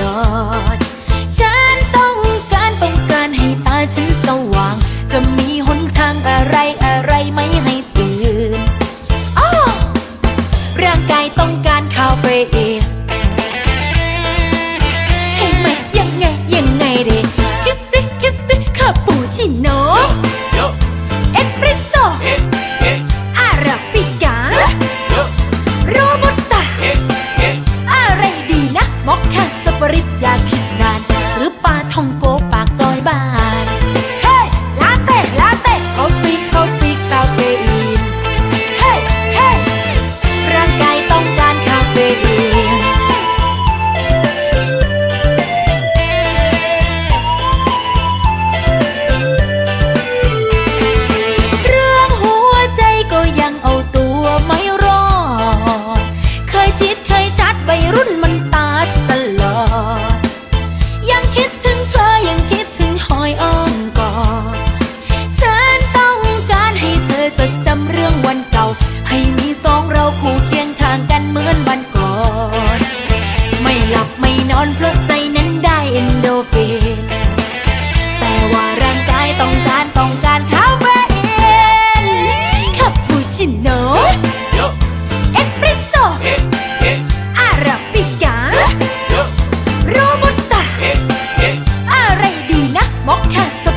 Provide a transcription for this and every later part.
Lord.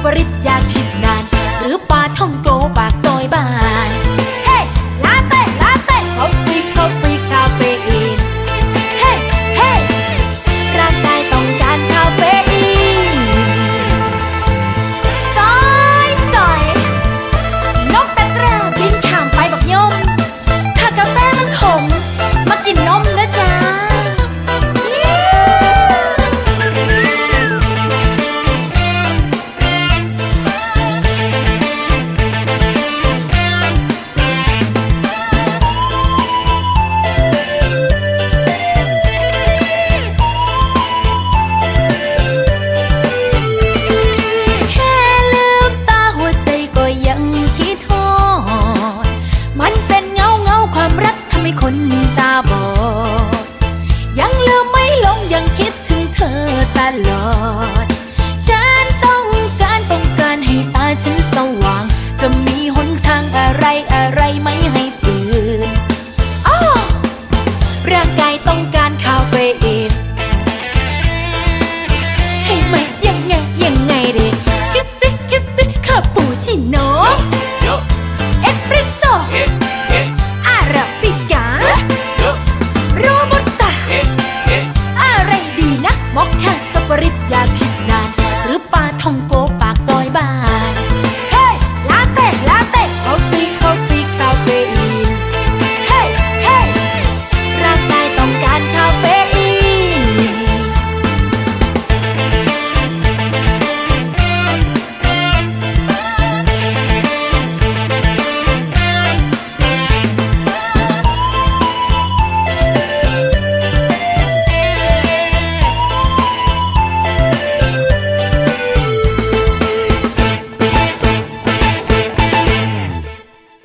ปริตยาผิดนาน หรือปลาท่องโก อาราบิก้า